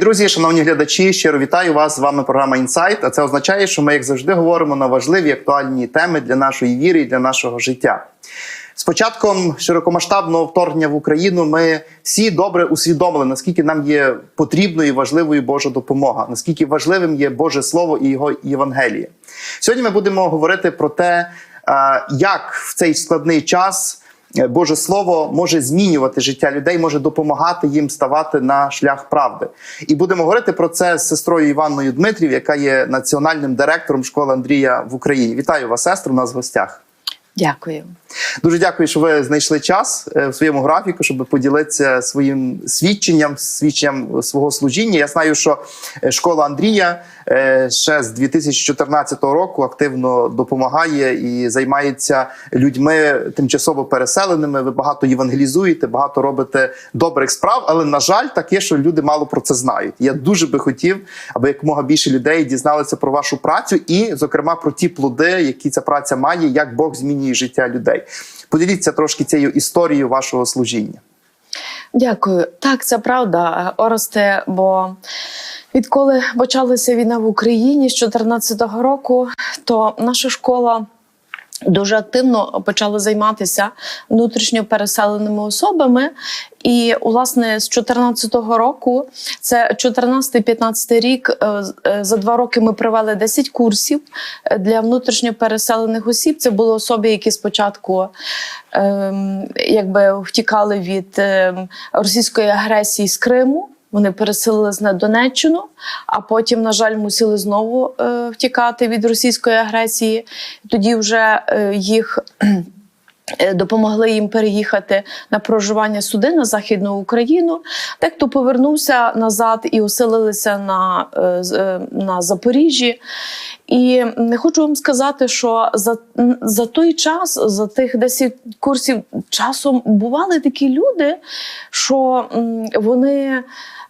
Друзі, шановні глядачі, щиро вітаю вас. З вами програма Інсайт. А це означає, що ми, як завжди, говоримо на важливі актуальні теми для нашої віри і для нашого життя. З початком широкомасштабного вторгнення в Україну ми всі добре усвідомили, наскільки нам є потрібною і важливою Божа допомога, наскільки важливим є Боже Слово і його Євангеліє. Сьогодні ми будемо говорити про те, як в цей складний час. Е, Боже Слово може змінювати життя людей, може допомагати їм ставати на шлях правди. І будемо говорити про це з сестрою Іванною Дмитрів, яка є національним директором школи Андрія в Україні. Вітаю вас, сестру. У нас в гостях. Дякую. Дуже дякую, що ви знайшли час е, в своєму графіку, щоб поділитися своїм свідченням, свідченням свого служіння. Я знаю, що е, школа Андрія ще з 2014 року активно допомагає і займається людьми тимчасово переселеними. Ви багато євангелізуєте, багато робите добрих справ. Але на жаль, таке, що люди мало про це знають. Я дуже би хотів, аби якомога більше людей дізналися про вашу працю і, зокрема, про ті плоди, які ця праця має, як Бог змінює життя людей. Поділіться трошки цією історією вашого служіння. Дякую. Так, це правда, Оросте, бо відколи почалася війна в Україні з 2014 року, то наша школа. Дуже активно почала займатися внутрішньо переселеними особами, і власне з 2014 року, це 14-15 рік. е, е, За два роки ми провели 10 курсів е, для внутрішньо переселених осіб. Це були особи, які спочатку ем, якби втікали від ем, російської агресії з Криму. Вони переселились на Донеччину, а потім, на жаль, мусили знову е, втікати від російської агресії. Тоді вже е, їх допомогли їм переїхати на проживання суди на Західну Україну. Дехто повернувся назад і оселилися на, е, е, на Запоріжжі. І не хочу вам сказати, що за, за той час, за тих 10 курсів, часом бували такі люди, що вони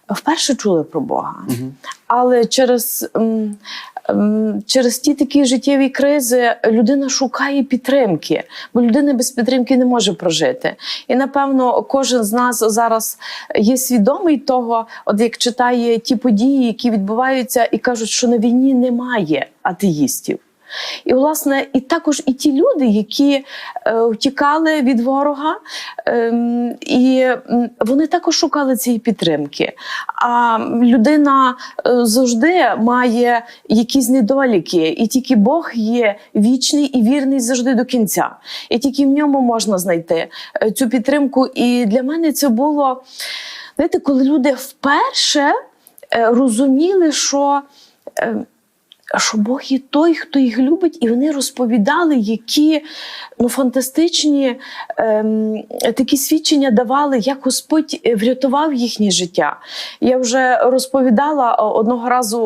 вперше чули про Бога. Але через, через ті такі життєві кризи людина шукає підтримки, бо людина без підтримки не може прожити. І напевно, кожен з нас зараз є свідомий того, от як читає ті події, які відбуваються, і кажуть, що на війні немає атеїстів. І, власне, і також і ті люди, які е, втікали від ворога, ем, і вони також шукали цієї підтримки. А людина е, завжди має якісь недоліки, і тільки Бог є вічний і вірний завжди до кінця. І тільки в ньому можна знайти е, цю підтримку. І для мене це було, знаєте, коли люди вперше е, розуміли, що. Е, що Бог є той, хто їх любить, і вони розповідали, які ну, фантастичні ем, такі свідчення давали, як Господь е, врятував їхнє життя. Я вже розповідала одного разу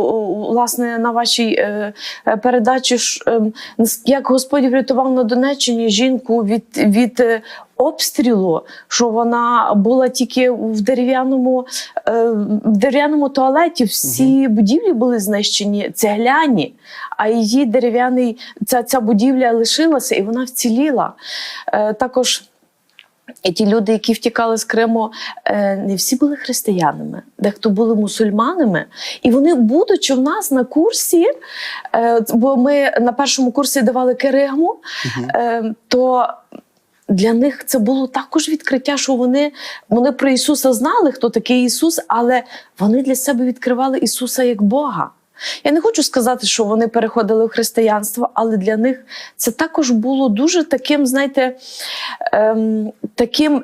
власне на вашій е, е, передачі, ж, ем, нас- як Господь врятував на Донеччині жінку від, від е, обстрілу, що вона була тільки в дерев'яному е, в дерев'яному туалеті. Всі будівлі були знищені, цегляні, а її дерев'яний ця, ця будівля лишилася і вона вціліла. Е, також. І ті люди, які втікали з Криму, е, не всі були християнами, дехто були мусульманами. І вони, будучи в нас на курсі, бо ми на першому курсі давали керигму, е, то для них це було також відкриття, що вони, вони про Ісуса знали, хто такий Ісус, але вони для себе відкривали Ісуса як Бога. Я не хочу сказати, що вони переходили в християнство, але для них це також було дуже таким, знаєте, ем, таким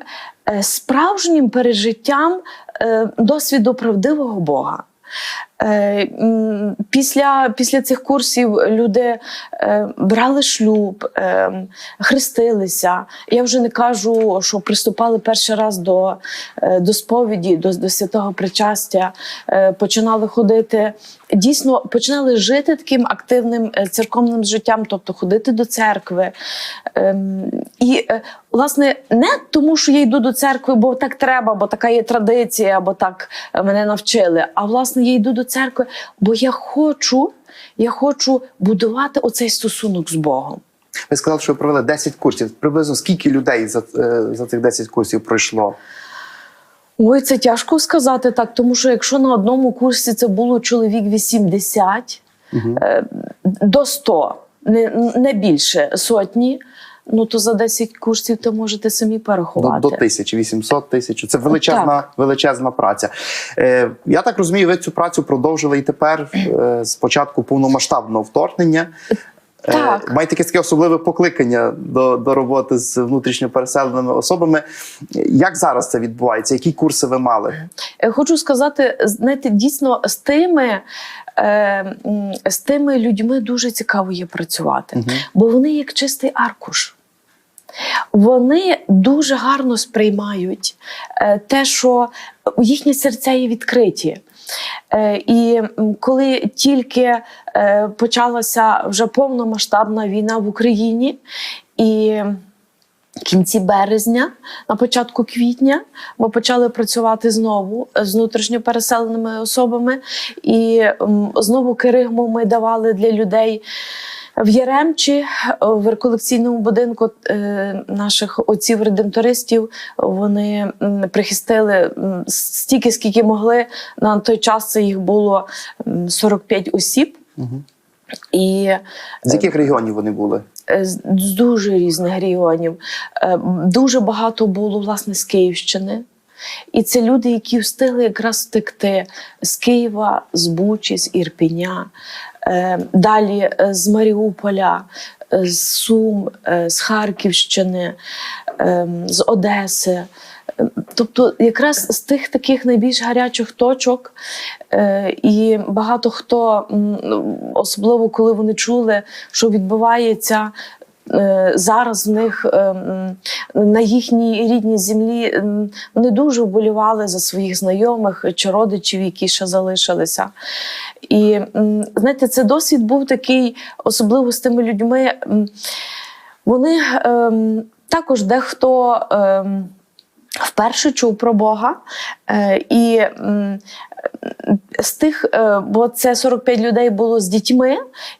е, справжнім пережиттям е, досвіду правдивого Бога. Е, Після, після цих курсів люди е, брали шлюб, е, хрестилися. Я вже не кажу, що приступали перший раз до, до сповіді, до, до святого причастя, починали ходити. Дійсно, починали жити таким активним церковним життям, тобто ходити до церкви. Ем, І, власне, не тому, що я йду до церкви, бо так треба, бо така є традиція, бо так мене навчили. А власне, я йду до церкви, бо я хочу, я хочу будувати оцей стосунок з Богом. Ви сказали, що ви провели 10 курсів. Приблизно скільки людей за, е, за цих 10 курсів пройшло? Ой, це тяжко сказати так, тому що якщо на одному курсі це було чоловік 80 е, до 100, не, не більше сотні, ну то за 10 курсів то можете самі порахувати. до тисячі, 800 тисяч. Це величезна, Так. величезна праця. Е, я так розумію, ви цю працю продовжили і тепер е, з початку повномасштабного вторгнення. Е, Так. Маєте якесь таке особливе покликання до, до роботи з внутрішньо переселеними особами. Як зараз це відбувається? Які курси ви мали? Е, Хочу сказати, знаєте, дійсно з тими, е, з тими людьми дуже цікаво є працювати, бо вони як чистий аркуш. Вони дуже гарно сприймають те, що їхні серця є відкриті. Е, І коли тільки е, почалася вже повномасштабна війна в Україні, і в кінці березня, на початку квітня, ми почали працювати знову з внутрішньо переселеними особами, і знову керигму ми давали для людей. В Яремчі в реколекційному будинку е, наших отців-редемтористів вони прихистили стільки, скільки могли. На той час це їх було м, 45 осіб. І З яких регіонів вони були? Е, з дуже різних регіонів. Е, Дуже багато було власне з Київщини. І це люди, які встигли якраз втекти з Києва, з Бучі, з Ірпіня, е, далі е, з Маріуполя, е, з Сум, з Харківщини, з Одеси. Тобто, якраз з тих таких найбільш гарячих точок, і багато хто, особливо коли вони чули, що відбувається зараз в них е, на їхній рідній землі, вони дуже вболівали за своїх знайомих чи родичів, які ще залишилися. І знаєте, це досвід був такий, особливо з тими людьми. Вони ем, також дехто. Вперше чув про Бога, е, і з тих, е, бо це 45 людей було з дітьми,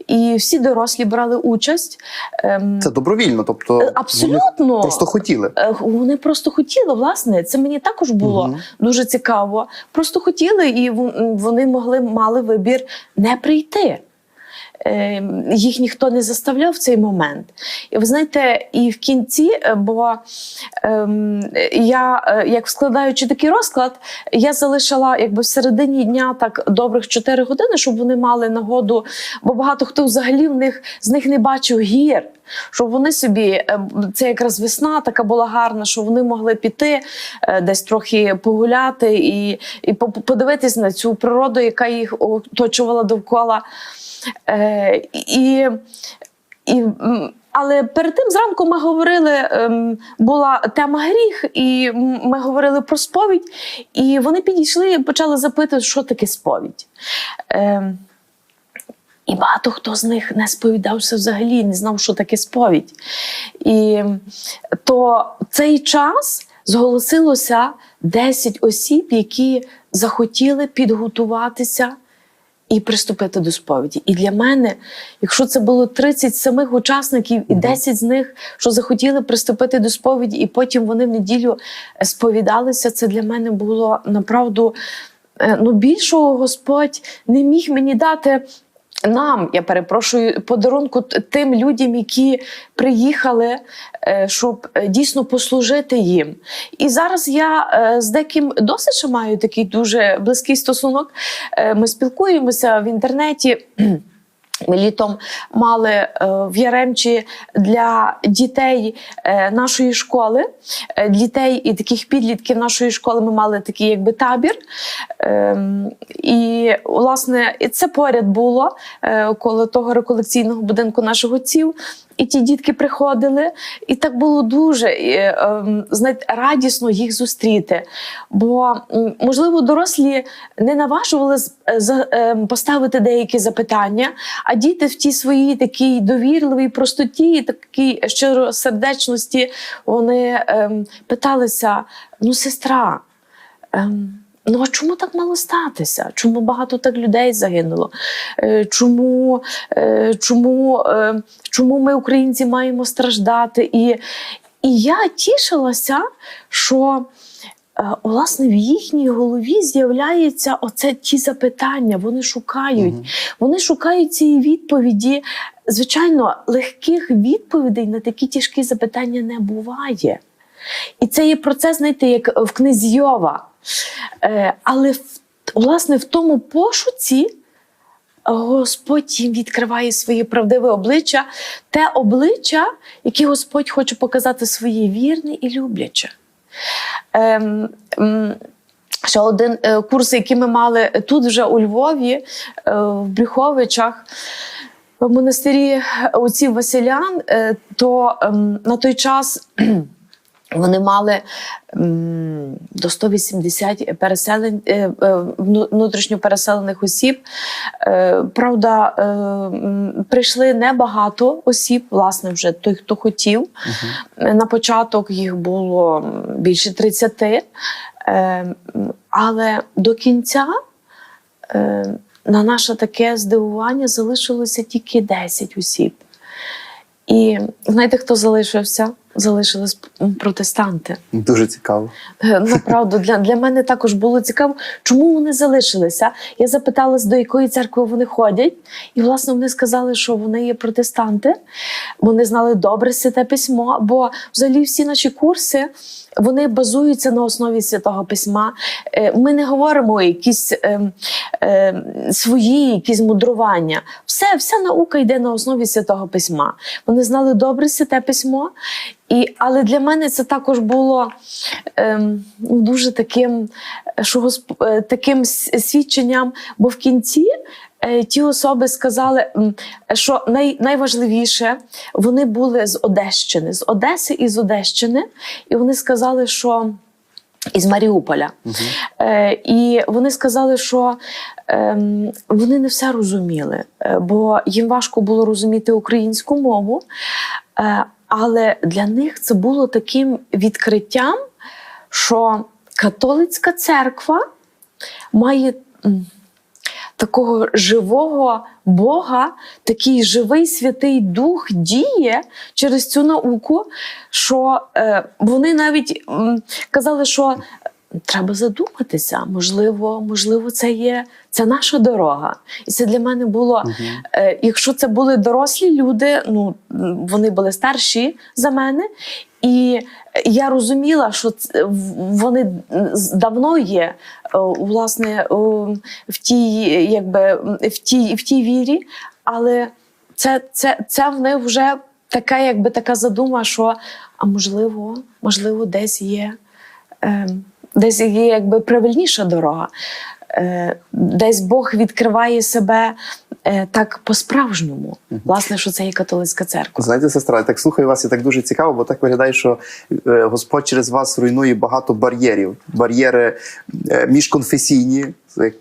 і всі дорослі брали участь. Ем, Це добровільно, тобто абсолютно. вони просто хотіли. Е, Вони просто хотіли, власне, це мені також було Мгм. дуже цікаво. Просто хотіли, і вон- вони могли мали вибір не прийти. Е, Їх ніхто не заставляв в цей момент. І ви знаєте, і в кінці, е, бо ем, я, е, як складаючи такий розклад, я залишила якби в середині дня так добрих 4 години, щоб вони мали нагоду, бо багато хто взагалі в них з них не бачив гір. Щоб вони собі, е, це якраз весна така була гарна, що вони могли піти десь трохи погуляти і, і подивитись на цю природу, яка їх оточувала довкола. Е, і, і, але перед тим зранку ми говорили, ем, була тема гріх, і ми говорили про сповідь, і вони підійшли і почали запитувати, що таке сповідь. Ем, і багато хто з них не сповідався взагалі, не знав, що таке сповідь. І то цей час зголосилося 10 осіб, які захотіли підготуватися і приступити до сповіді. І для мене, якщо це було 30 самих учасників, і 10 з них, що захотіли приступити до сповіді, і потім вони в неділю е, сповідалися, це для мене було направду е, ну, більшого Господь не міг мені дати. Нам, я перепрошую, подарунку тим людям, які приїхали, е, щоб е, дійсно послужити їм. І зараз я е, з деким досить маю такий дуже близький стосунок. Ми спілкуємося в інтернеті. Ми літом мали е, в Яремчі для дітей е, нашої школи, е, дітей і таких підлітків нашої школи. Ми мали такий якби табір. Ем, І власне це поряд було коло того реколекційного будинку наших отців. І ті дітки приходили, і так було дуже е, ем, знаєте, радісно їх зустріти. Бо, можливо, дорослі не наважували е, ем, поставити деякі запитання, а діти в тій своїй такій довірливій простоті, і такій щиросердечності, вони ем, питалися: ну, сестра. Ем, Ну, а чому так мало статися? Чому багато так людей загинуло? Е, Чому, е, чому, е, чому ми, українці, маємо страждати? І, і я тішилася, що власне в їхній голові з'являються оце ті запитання. Вони шукають, вони шукають цієї відповіді. Звичайно, легких відповідей на такі тяжкі запитання не буває. І це є процес, знаєте, як в книзі Йова. Е, але власне в тому пошуці Господь їм відкриває своє правдиве обличчя, те обличчя, яке Господь хоче показати своє вірне і любляче. Ем, Ще один е, курс, який ми мали тут вже у Львові, е, в Брюховичах, в монастирі отців Василян, е, то ем, на той час вони мали до 180 переселень, е, е, вну- внутрішньо переселених осіб. Е, Правда, прийшли небагато осіб, власне, вже той, хто хотів. Е, На початок їх було більше 30, е, але до кінця. На наше таке здивування залишилося тільки 10 осіб. І знаєте, хто залишився? Залишились протестанти. Дуже цікаво. Е, Направду, для, для мене також було цікаво, чому вони залишилися. Я запиталась, до якої церкви вони ходять, і власне вони сказали, що вони є протестанти. Вони знали добре святе письмо, бо взагалі всі наші курси. Вони базуються на основі святого письма. Е, Ми не говоримо якісь е, е, свої якісь мудрування. Все, вся наука йде на основі святого письма. Вони знали добре святе письмо, і, але для мене це також було ну, дуже таким, е, що е, таким свідченням, бо в кінці. Е, Ті особи сказали, що най, найважливіше вони були з Одещини, з Одеси і з Одещини, і вони сказали, що із Маріуполя. Е, і вони сказали, що ем, вони не все розуміли, е, бо їм важко було розуміти українську мову. Е, але для них це було таким відкриттям, що католицька церква має. Такого живого Бога, такий живий святий Дух діє через цю науку, що е, вони навіть м, казали, що треба задуматися. Можливо, можливо, це є це наша дорога. І це для мене було. Е, якщо це були дорослі люди, ну вони були старші за мене. І я розуміла, що вони давно є е, власне е, в тій, якби в тій, в тій вірі, але це, це, це в них вже така, якби така задума, що а можливо, можливо, десь є. Е, Десь є якби правильніша дорога, Е, десь Бог відкриває себе е, так по-справжньому. Власне, що це є католицька церква. Знаєте, сестра, я так слухаю вас і так дуже цікаво, бо так виглядає, що е, Господь через вас руйнує багато бар'єрів. Бар'єри міжконфесійні,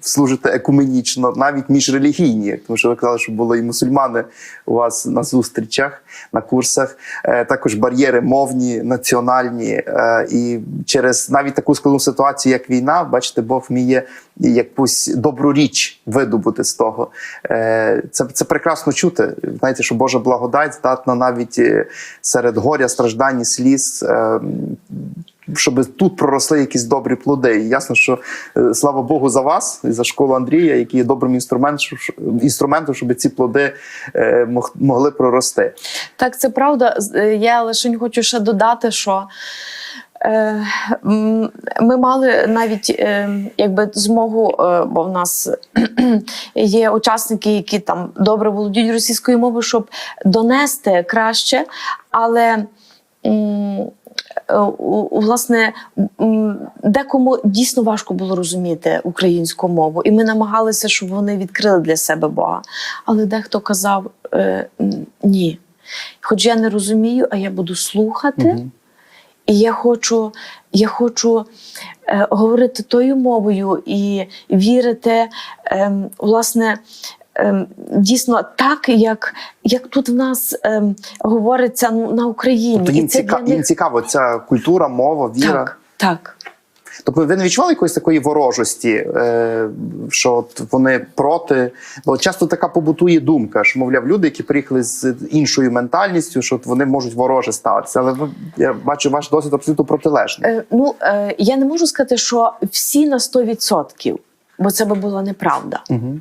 служите екуменічно, навіть міжрелігійні, тому що ви казали, що були і мусульмани у вас на зустрічах, на курсах. Е, Також бар'єри мовні, національні. Е, І через навіть таку складну ситуацію, як війна, бачите, Бог вміє якусь добру річ видобути з того. Е, Це, це прекрасно чути. Знаєте, що Божа благодать здатна навіть серед горя, страждань сліз. Щоб тут проросли якісь добрі плоди. І ясно, що е, слава Богу за вас і за школу Андрія, які є добрим інструментом, інструментом, щоб ці плоди е, могли прорости. Так, це правда. Е, Я лише хочу ще додати, що ми мали навіть якби змогу, бо в нас є учасники, які там добре володіють російською мовою, щоб донести краще, але. Е, Власне, декому дійсно важко було розуміти українську мову, і ми намагалися, щоб вони відкрили для себе Бога. Але дехто казав е, ні. Хоч я не розумію, а я буду слухати, і я хочу, я хочу е, говорити тою мовою і вірити, ем, власне. Ем, Дійсно, так як, як тут в нас ем, говориться на Україні, Тобто їм, це ціка... для їм цікаво ця культура, мова, віра. так, так. Тобто ви не відчували якоїсь такої ворожості, е, що от вони проти? Бо часто така побутує думка, що мовляв, люди, які приїхали з іншою ментальністю, що от вони можуть вороже ставитися. Але ви я бачу, ваш досвід абсолютно протилежний. Е, ну, е, я не можу сказати, що всі на 100%, бо це би була неправда. Угу.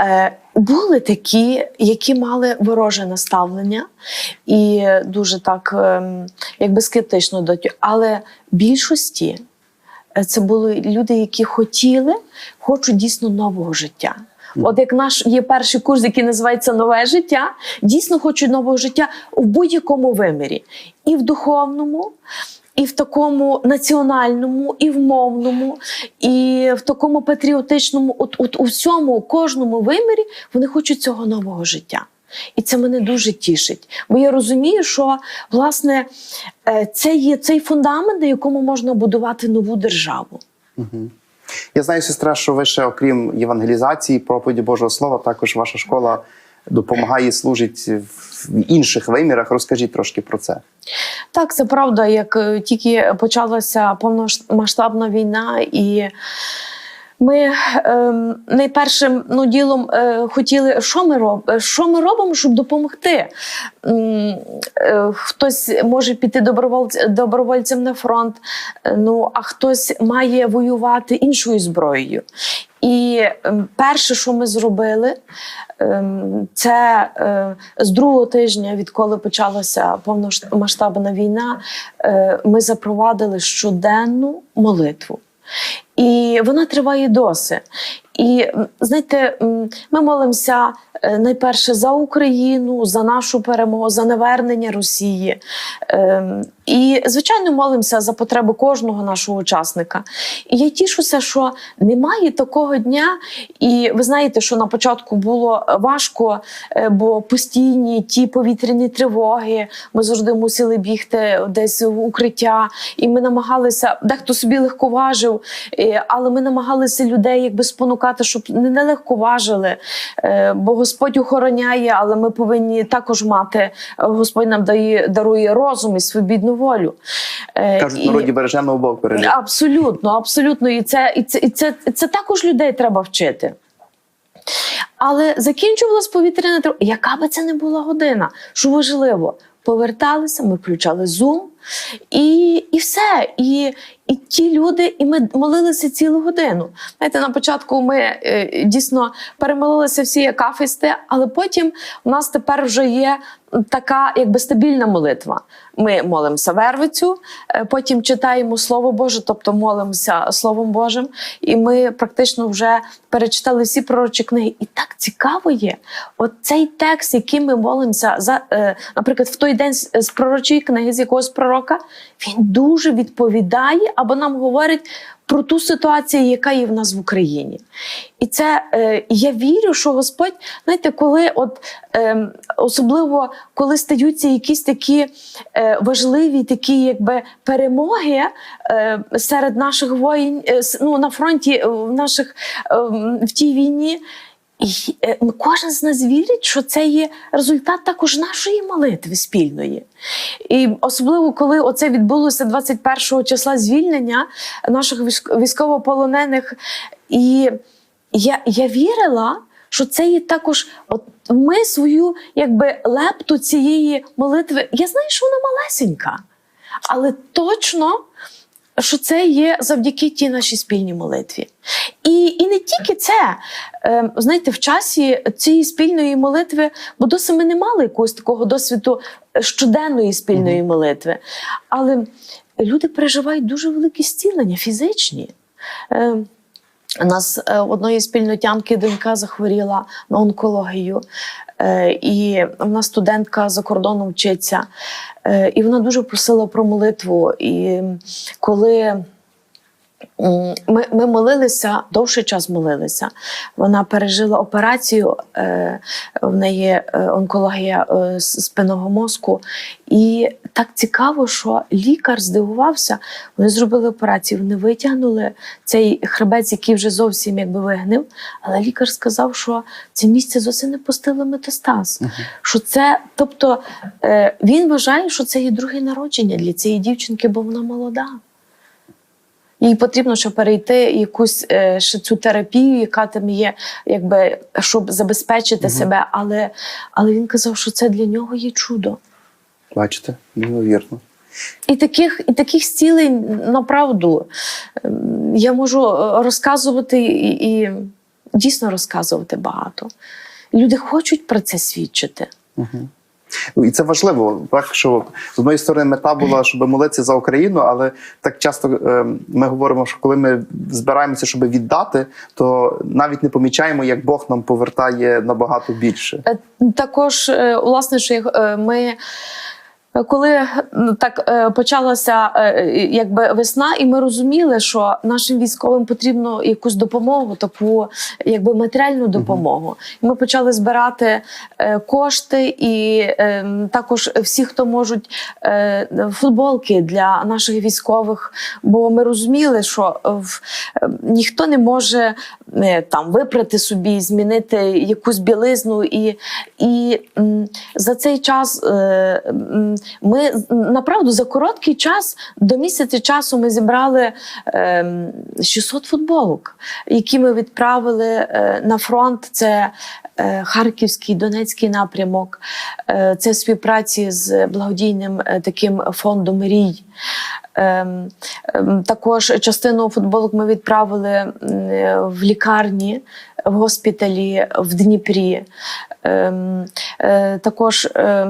Е, були такі, які мали вороже наставлення і дуже так, ем, якби скептично до цього. Але більшості е, це були люди, які хотіли, хочуть дійсно нового життя. От як наш є перший курс, який називається Нове життя, дійсно хочуть нового життя в будь-якому вимірі, і в духовному, і в такому національному, і в мовному, і в такому патріотичному, от, от у всьому, кожному вимірі вони хочуть цього нового життя. І це мене дуже тішить. Бо я розумію, що власне е, це є цей фундамент, на якому можна будувати нову державу. Я знаю, сестра, що ви ще, окрім євангелізації, проповіді Божого Слова, також ваша школа допомагає служить в інших вимірах. Розкажіть трошки про це. Так, це правда. Як е, тільки почалася повномасштабна війна, і ми ем, найпершим ну, ділом е, хотіли, що ми робимо? Що ми робимо, щоб допомогти? М, е, хтось може піти добровольць, добровольцем на фронт, е, ну а хтось має воювати іншою зброєю. І ем, перше, що ми зробили, ем, це е, з другого тижня, відколи почалася повномасштабна війна, е, ми запровадили щоденну молитву. І вона триває досі. І знаєте, ми молимося найперше за Україну, за нашу перемогу, за навернення Росії. Ем, І, звичайно, молимося за потреби кожного нашого учасника. І я тішуся, що немає такого дня. І ви знаєте, що на початку було важко, е, бо постійні ті повітряні тривоги. Ми завжди мусили бігти десь в укриття, і ми намагалися, дехто собі легковажив, е, але ми намагалися людей якби спонукати, щоб не легковажили. Е, Бо Господь охороняє, але ми повинні також мати. е, Господь нам дає дарує розум і свобідну волю. Е, Кажуть, і- народі бережемо обох бережемо. Абсолютно, абсолютно. І це, і це, і це, це також людей треба вчити. Але закінчувалась повітряна тривога. Яка би це не була година? Що важливо? Поверталися, ми включали Zoom, і, і все. І, і ті люди, і ми молилися цілу годину. Знаєте, на початку ми е, дійсно перемолилися всі як афисти, але потім у нас тепер вже є така якби стабільна молитва. Ми молимося вервицю, е, потім читаємо Слово Боже, тобто молимося Словом Божим, і ми практично вже перечитали всі пророчі книги. І так цікаво є. От цей текст, який ми молимося за, е, наприклад, в той день з з пророчої книги з якогось пророка, він дуже відповідає або нам говорить про ту ситуацію, яка є в нас в Україні. І це е, я вірю, що Господь, знаєте, коли от е, особливо коли стаються якісь такі е, важливі такі, якби перемоги е, серед наших воїн, е, ну, на фронті е, в наших е, в тій війні. І е, ну, кожен з нас вірить, що це є результат також нашої молитви спільної. І особливо, коли оце відбулося 21 числа звільнення наших військовополонених. І я, я вірила, що це є також, от ми свою якби лепту цієї молитви. Я знаю, що вона малесенька, але точно. Що це є завдяки тій нашій спільній молитві. І, і не тільки це. Е, знаєте, в часі цієї спільної молитви, бо досі ми не мали якогось такого досвіду щоденної спільної молитви. Але люди переживають дуже великі зцілення фізичні. Е, у нас е, одної спільнотянки донька захворіла на онкологію, е, і вона студентка за кордоном вчиться. Е, і вона дуже просила про молитву. І коли ми, ми молилися, довший час молилися. Вона пережила операцію, в неї онкологія спинного мозку. І так цікаво, що лікар здивувався. Вони зробили операцію, вони витягнули цей хребець, який вже зовсім якби вигнив. Але лікар сказав, що це місце зовсім не пустило метастаз. Що це, тобто е, він вважає, що це є друге народження для цієї дівчинки, бо вона молода. їй потрібно ще перейти якусь е, ще цю терапію, яка там є, якби щоб забезпечити себе. Але, але він казав, що це для нього є чудо. Бачите, неймовірно. І таких, і таких зцілень направду ем, я можу е, розказувати і, і дійсно розказувати багато. Люди хочуть про це свідчити. Ну, І це важливо, так що з одної сторони мета була, щоб молитися за Україну, але так часто е, ми говоримо, що коли ми збираємося, щоб віддати, то навіть не помічаємо, як Бог нам повертає набагато більше. Е, Також, е, власне, що ми. Коли ну, так е, почалася е, якби весна, і ми розуміли, що нашим військовим потрібно якусь допомогу, таку якби матеріальну допомогу. І ми почали збирати е, кошти, і також всі, хто можуть футболки для наших військових. Бо ми розуміли, що в- ніхто не може там випрати собі, змінити якусь білизну. І, і за цей час е, ми направду за короткий час до місяця часу ми зібрали е, 600 футболок, які ми відправили е, на фронт. Це е, Харківський, Донецький напрямок, це співпраці з благодійним таким фондом Мрій. Ем, ем, Також частину футболок ми відправили в лікарні, в госпіталі в Дніпрі. Ем, е, Також е,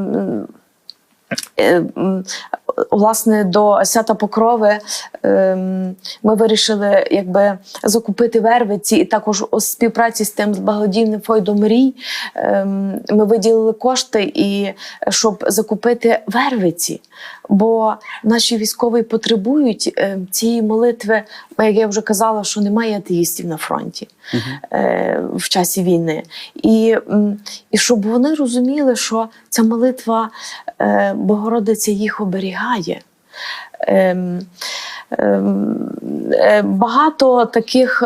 власне до свята Покрови ми вирішили якби закупити вервиці, і також у співпраці з тим благодійним фондом мрій ми виділили кошти і щоб закупити вервиці. Бо наші військові потребують ем, цієї молитви, як я вже казала, що немає атеїстів на фронті е, в часі війни. І, і щоб вони розуміли, що ця молитва е, Богородиця їх оберігає. Ем, ем, е, багато таких.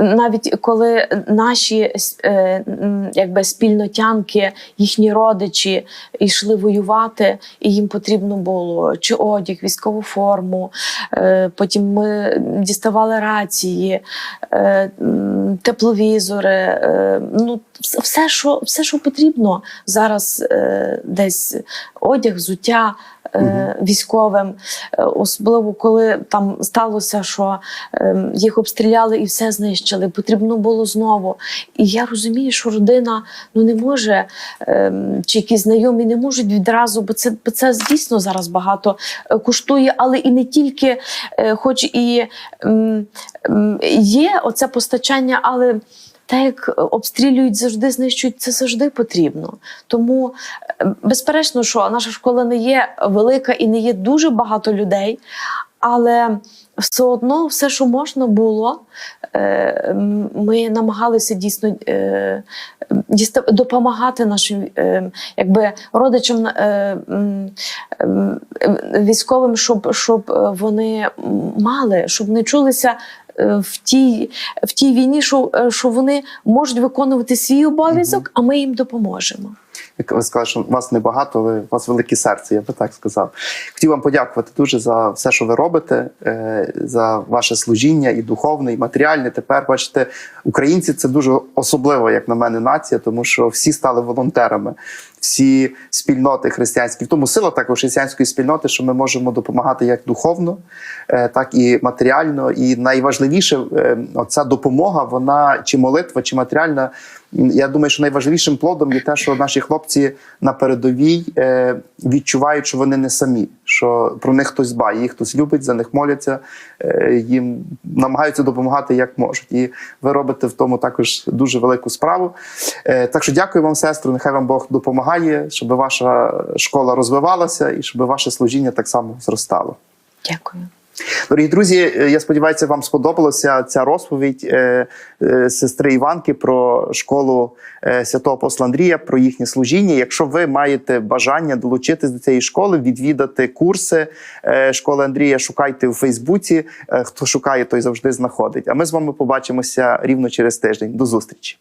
Навіть коли наші е, якби спільнотянки, їхні родичі йшли воювати, і їм потрібно було чи одяг, військову форму. Е, Потім ми діставали рації, е, тепловізори. Ну, все, що, все, що потрібно зараз, десь одяг, взуття. Е, Військовим, Е, особливо коли там сталося, що ем, їх обстріляли і все знищили. Потрібно було знову. І я розумію, що родина ну не може, ем, чи якісь знайомі не можуть відразу, бо це, бо це дійсно зараз багато е, коштує, але і не тільки, е, хоч і є оце постачання, але. Так як обстрілюють завжди, знищують, це завжди потрібно. Тому е, безперечно, що наша школа не є велика і не є дуже багато людей, але все одно, все, що можна було, е, ми намагалися дійсно е, допомагати нашим е, якби, родичам е, ем, військовим, щоб, щоб е, вони мали, щоб не чулися. е, В тій, в тій війні, що, що вони можуть виконувати свій обов'язок, а ми їм допоможемо. Як ви сказали, що вас небагато, але у вас велике серце, я би так сказав. Хотів вам подякувати дуже за все, що ви робите, е, за ваше служіння і духовне, і матеріальне. Тепер бачите, українці це дуже особливо, як на мене, нація, тому що всі стали волонтерами, всі спільноти християнські. В тому сила також християнської спільноти, що ми можемо допомагати як духовно, е, так і матеріально. І найважливіше, е, оця допомога, вона чи молитва, чи матеріальна. Я думаю, що найважливішим плодом є те, що наші хлопці на передовій е, відчувають, що вони не самі, що про них хтось дбає, їх хтось любить, за них моляться, е, їм намагаються допомагати як можуть. І ви робите в тому також дуже велику справу. Е, так що дякую вам, сестру. Нехай вам Бог допомагає, щоб ваша школа розвивалася і щоб ваше служіння так само зростало. Дякую. Дорогі друзі, е, я сподіваюся, вам сподобалася ця розповідь е, е, сестри Іванки про школу святого апостола Андрія, про їхнє служіння. Якщо ви маєте бажання долучитись до цієї школи, відвідати курси школи Андрія, шукайте у Фейсбуці. Хто шукає, той завжди знаходить. А ми з вами побачимося рівно через тиждень. До зустрічі.